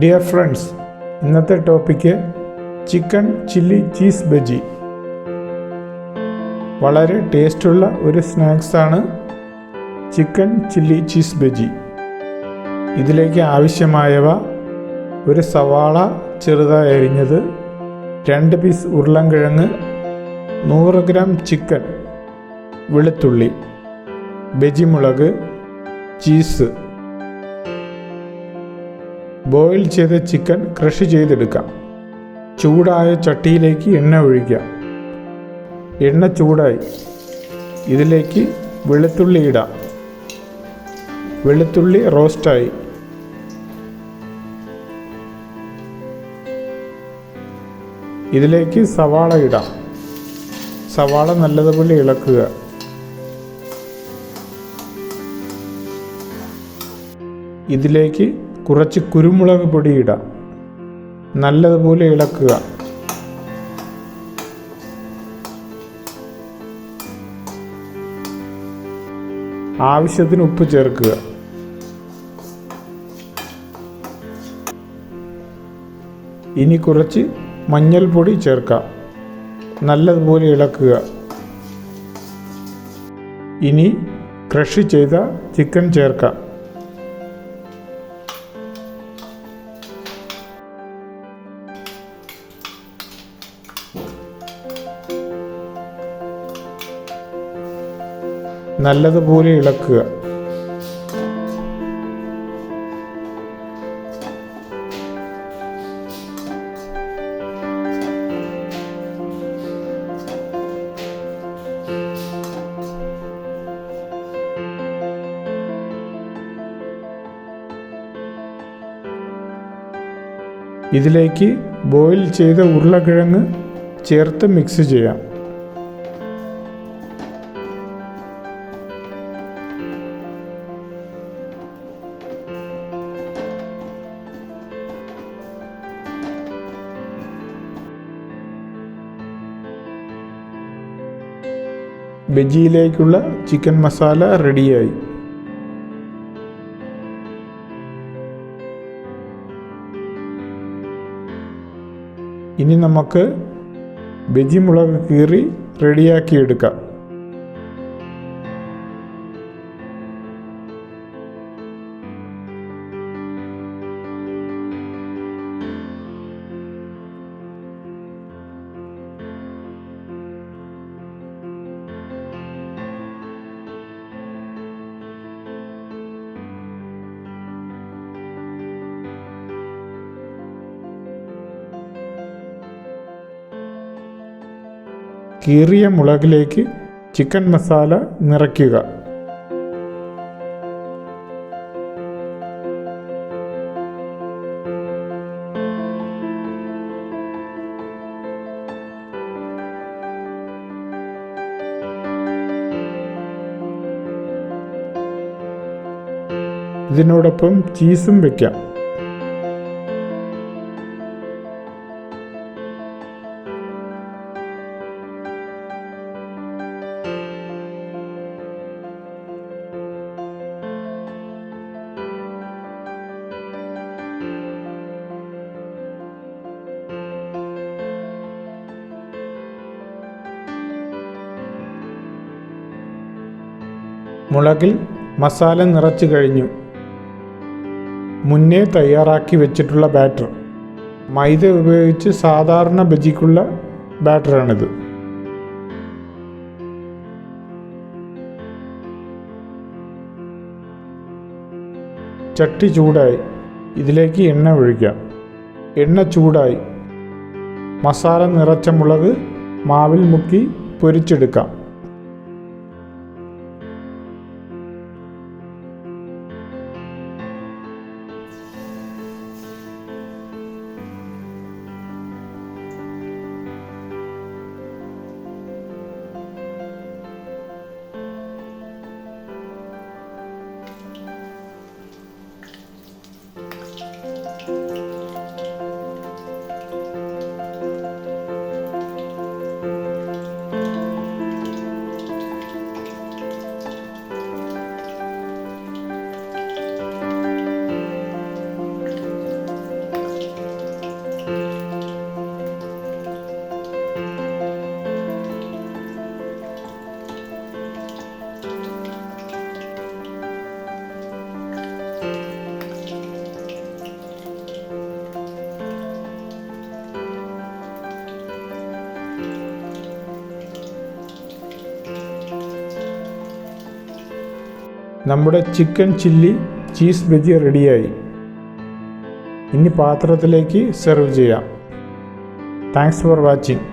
Dear friends ഇന്നത്തെ topic chicken chilli cheese bajji. വളരെ ടേസ്റ്റുള്ള ഒരു സ്നാക്സാണ് ചിക്കൻ ചില്ലി ചീസ് ബജി. ഇതിലേക്ക് ആവശ്യമായവ ഒരു സവാള ചെറുതായി അരിഞ്ഞത് രണ്ട് പീസ് ഉരുളൻകിഴങ്ങ് നൂറ് ഗ്രാം ചിക്കൻ വെളുത്തുള്ളി ബജിമുളക് ചീസ് ബോയിൽ ചെയ്ത ചിക്കൻ ക്രഷ് ചെയ്തെടുക്കാം. ചൂടായ ചട്ടിയിലേക്ക് എണ്ണ ഒഴിക്കാം. എണ്ണ ചൂടായി. ഇതിലേക്ക് വെളുത്തുള്ളി ഇടാം. വെളുത്തുള്ളി റോസ്റ്റായി. ഇതിലേക്ക് സവാള ഇടാം. സവാള നല്ലതുപോലെ ഇളക്കുക. ഇതിലേക്ക് കുറച്ച് കുരുമുളക് പൊടി ഇടാം നല്ലതുപോലെ ഇളക്കുക. ആവശ്യത്തിന് ഉപ്പ് ചേർക്കുക. ഇനി കുറച്ച് മഞ്ഞൾപ്പൊടി ചേർക്കാം. നല്ലതുപോലെ ഇളക്കുക. ഇനി ക്രഷ് ചെയ്ത ചിക്കൻ ചേർക്കാം. നല്ലതുപോലെ ഇളക്കുക. ഇതിലേക്ക് ബോയിൽ ചെയ്ത ഉരുളക്കിഴങ്ങ് ചേർത്ത് മിക്സ് ചെയ്യാം. ബജിയിലേക്കുള്ള ചിക്കൻ മസാല റെഡിയായി. ഇനി നമുക്ക് ബജി മുളക് കീറി റെഡിയാക്കി കീറിയ മുളകിലേക്ക് ചിക്കൻ മസാല നിറയ്ക്കുക. ഇതിനോടൊപ്പം ചീസും വെക്കാം. മുളകിൽ മസാല നിറച്ചു കഴിഞ്ഞു. മുന്നേ തയ്യാറാക്കി വെച്ചിട്ടുള്ള ബാറ്റർ. മൈദ ഉപയോഗിച്ച് സാധാരണ ബജിക്കുള്ള ബാറ്ററാണിത്. ചട്ടി ചൂടായി. ഇതിലേക്ക് എണ്ണ ഒഴിക്കാം. എണ്ണ ചൂടായി. മസാല നിറച്ച മുളക് മാവിൽ മുക്കി പൊരിച്ചെടുക്കാം. നമ്മുടെ ചിക്കൻ ചില്ലി ചീസ് ബജി റെഡിയായി. ഇനി പാത്രത്തിലേക്ക് സെർവ് ചെയ്യാം. Thanks for watching.